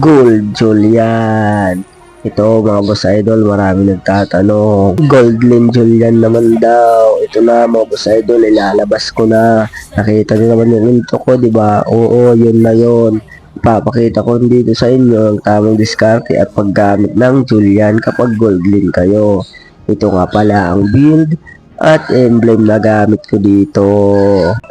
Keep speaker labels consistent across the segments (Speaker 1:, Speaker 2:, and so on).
Speaker 1: Gold Julian. Ito mga boss idol, marami nagtatanong. Goldlin Julian naman daw. Ito na mga boss idol, ilalabas ko na. Nakita niyo naman yung intro ko, di ba? Oo, yun na yun. Ipapakita ko dito sa inyo ang tamang diskarte at paggamit ng Julian kapag Goldlin kayo. Ito nga pala ang build at emblem na gamit ko dito.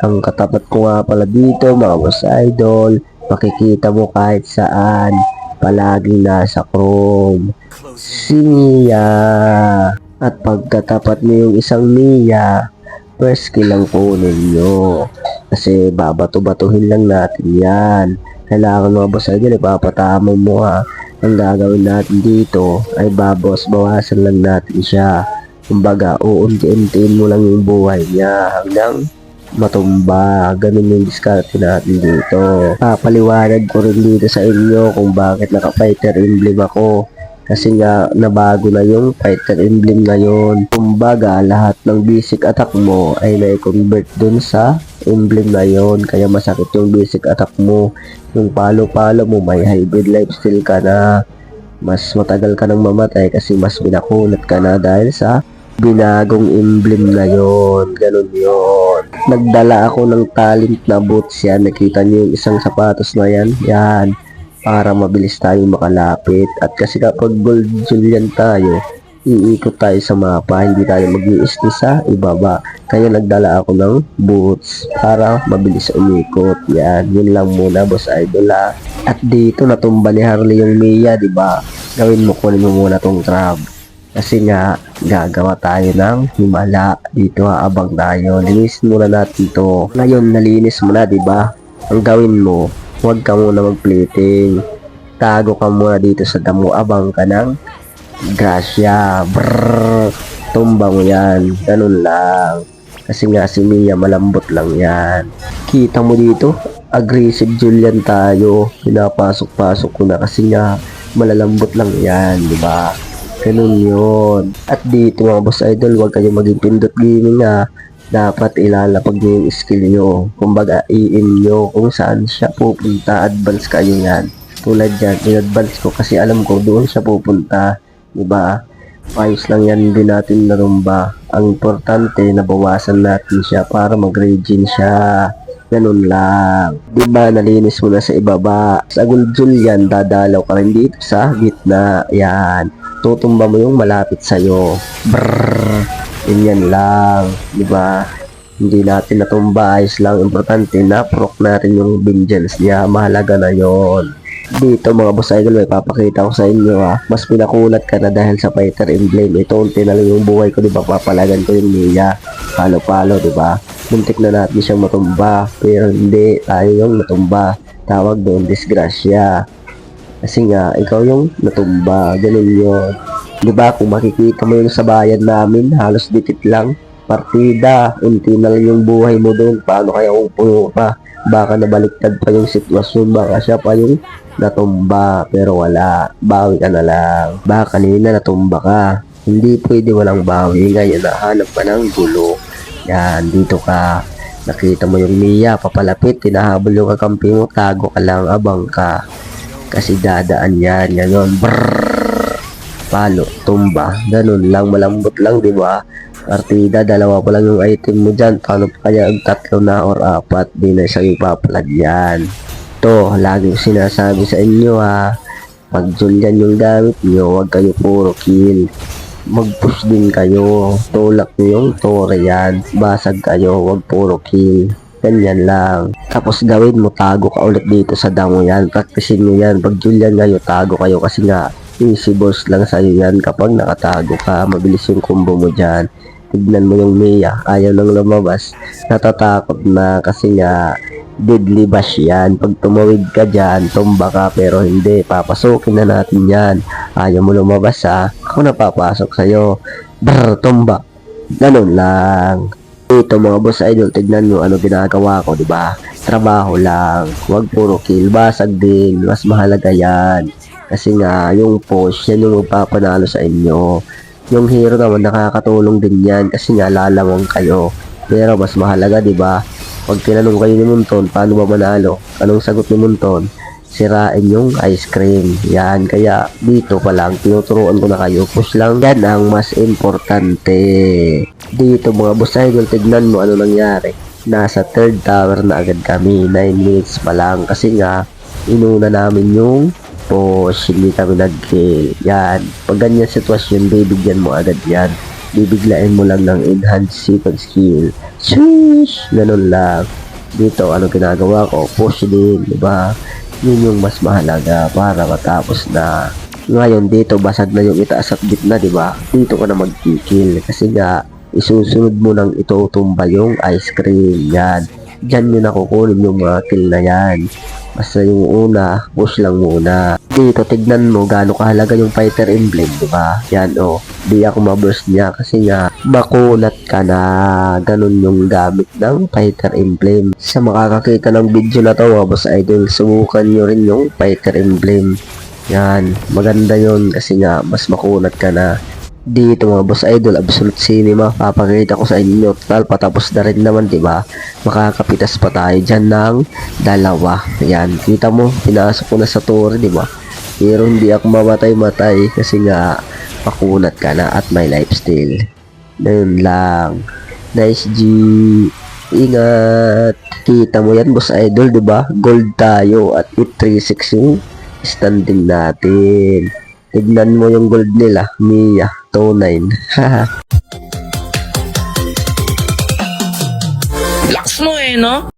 Speaker 1: Ang katapat ko nga pala dito mga boss idol, makikita mo kahit saan palaging nasa chrome. Si Mia. At pagkatapat mo yung isang Mia, first kill lang kunin nyo. Kasi babato-batuhin lang natin yan. Kailangan mga boss idol, ipapatama mo ha. Ang gagawin natin dito ay babos, bawasan lang natin siya. Kumbaga, uunti-untiin mo lang yung buhay niya hanggang matumba. Ganun yung diskarte natin dito. Papaliwanag ko rin dito sa inyo kung bakit naka-fighter emblem ako. Kasi nga, nabago na yung fighter emblem ngayon. Kumbaga, lahat ng basic attack mo ay na-convert dun sa emblem na yon Kaya masakit yung basic attack mo. Yung palo-palo mo, may hybrid lifesteal ka na. Mas matagal ka nang mamatay kasi mas binakunat ka na dahil sa binagong emblem na yon ganun yon nagdala ako ng talent na boots yan. Nakita niyo yung isang sapatos na yan. Yan. Para mabilis tayo makalapit. At kasi kapag gold Julian tayo iikot tayo sa mapa. Hindi tayo mag sa ibaba. Kaya nagdala ako ng boots para mabilis umikot. Yan. Yun lang muna boss idol ah. at dito natumba ni Harley yung Mia di ba? Gawin mo kunin mo muna tong trap kasi nga, gagawa tayo ng himala. Dito abang tayo. Linisin muna natin to. Ngayon, nalinis mo na, ba? Ang gawin mo, huwag ka muna mag-plating. Tago ka muna dito sa damo. Abang ka ng grasya. Brrrr. Tumba mo yan. Ganun lang. Kasi nga si Mia malambot lang yan. Kita mo dito, aggressive Julian tayo. Pinapasok-pasok ko na kasi nga malalambot lang yan, di ba? Ganun yun. At dito mga boss idol, huwag kayo maging pindot gaming na dapat ilalapag nyo yung skill nyo. Kumbaga, i-in nyo kung saan siya pupunta. Advance kayo yan. Tulad yan, in-advance ko kasi alam ko doon siya pupunta. Diba? Ayos lang yan din natin narumba. Ang importante, nabawasan natin siya para mag-regen siya. Ganun lang. Diba, nalinis mo na sa ibaba. Sa Guljul yan, dadalaw ka rin dito sa gitna. Yan tutumba mo yung malapit sa'yo. Brrrr. Ganyan lang. Di ba? Hindi natin natumba. Ayos lang. Importante na proc natin yung vengeance niya. Mahalaga na yon dito mga boss idol may papakita ko sa inyo ha mas pinakulat ka na dahil sa fighter emblem ito unti na lang yung buhay ko di ba papalagan ko yung niya palo palo di ba muntik na natin siyang matumba pero hindi tayo yung matumba tawag doon disgrasya kasi nga, ikaw yung natumba. Ganun yun. Di ba kung makikita mo yung sa bayan namin, halos dikit lang. Partida, unti na lang yung buhay mo doon. Paano kaya puno pa? Baka nabaliktad pa yung sitwasyon. Baka siya pa yung natumba. Pero wala. Bawi ka na lang. Baka kanina natumba ka. Hindi pwede walang bawi. Ngayon nahanap ka ng gulo. Yan, dito ka. Nakita mo yung Mia, papalapit, tinahabol yung kakampi mo, tago ka lang, abang ka. Kasi dadaan yan. Ganon. Brrrr. Palo. Tumba. Ganun lang. Malambot lang, di ba? Partida, dalawa pa lang yung item mo dyan. Paano pa kaya ang tatlo na or apat? Di na siya ipapalagyan. To, laging sinasabi sa inyo ha. Pag Julian yung gamit nyo, huwag kayo puro kill. Mag-push din kayo. Tulak nyo yung tore yan. Basag kayo, huwag puro kill. Ganyan lang. Tapos gawin mo, tago ka ulit dito sa damo yan. Practicein mo yan. Pag Julian ngayon, tago kayo kasi nga, easy boss lang sa'yo yan kapag nakatago ka. Mabilis yung combo mo dyan. Tignan mo yung Mia, ayaw nang lumabas. Natatakot na kasi nga, deadly bash yan. Pag tumawid ka dyan, tumba ka pero hindi, papasukin na natin yan. Ayaw mo lumabas ha. Ako na papasok sa'yo. Brr, tumba. Ganun lang. Ito mga boss idol, tignan nyo ano ginagawa ko, di ba? Trabaho lang, huwag puro kill, basag din, mas mahalaga yan. Kasi nga, yung push, yan yung magpapanalo sa inyo. Yung hero naman nakakatulong din yan kasi nga lalawang kayo. Pero mas mahalaga, di ba? Pag tinanong kayo ni Munton, paano ba manalo? Anong sagot ni Munton? Sirain yung ice cream. Yan, kaya dito pa lang, tinuturuan ko na kayo. Push lang, yan ang mas importante. Dito mga boss idol, tignan mo ano nangyari. Nasa third tower na agad kami, 9 minutes pa lang. Kasi nga, inuna namin yung push, hindi kami nag-kill. Yan, pag ganyan sitwasyon, bibigyan mo agad yan. Bibiglain mo lang ng enhanced second skill. Swish! Ganun lang. Dito, ano ginagawa ko? Push din, di ba? Yun yung mas mahalaga para matapos na. Ngayon, dito, basag na yung itaas at gitna, di ba? Dito ka na mag-kill. Kasi nga, isusunod mo nang itutumba yung ice cream. Yan. Diyan nyo nakukunin yung mga kill na yan. Basta yung una, push lang muna. Dito, tignan mo gaano kahalaga yung fighter emblem, di ba? Yan, oh. Di ako maburst niya kasi nga, makunat ka na. Ganun yung gamit ng fighter emblem. Sa makakakita ng video na to, mga boss idol, subukan nyo rin yung fighter emblem. Yan, maganda yun kasi nga, mas makunat ka na. Dito mga boss idol, absolute cinema, papakita ko sa inyo. Total, patapos na rin naman, di ba? Makakapitas pa tayo dyan ng dalawa. Yan, kita mo, pinasok ko na sa tour, di ba? Pero hindi ako mamatay-matay kasi nga, pakunat ka na at may lifesteal. Ayun lang. Nice G. Ingat. Kita mo yan, boss idol, di ba? Gold tayo at 836 yung standing natin. Tignan mo yung gold nila, Mia, 29.
Speaker 2: Lakas mo eh, no?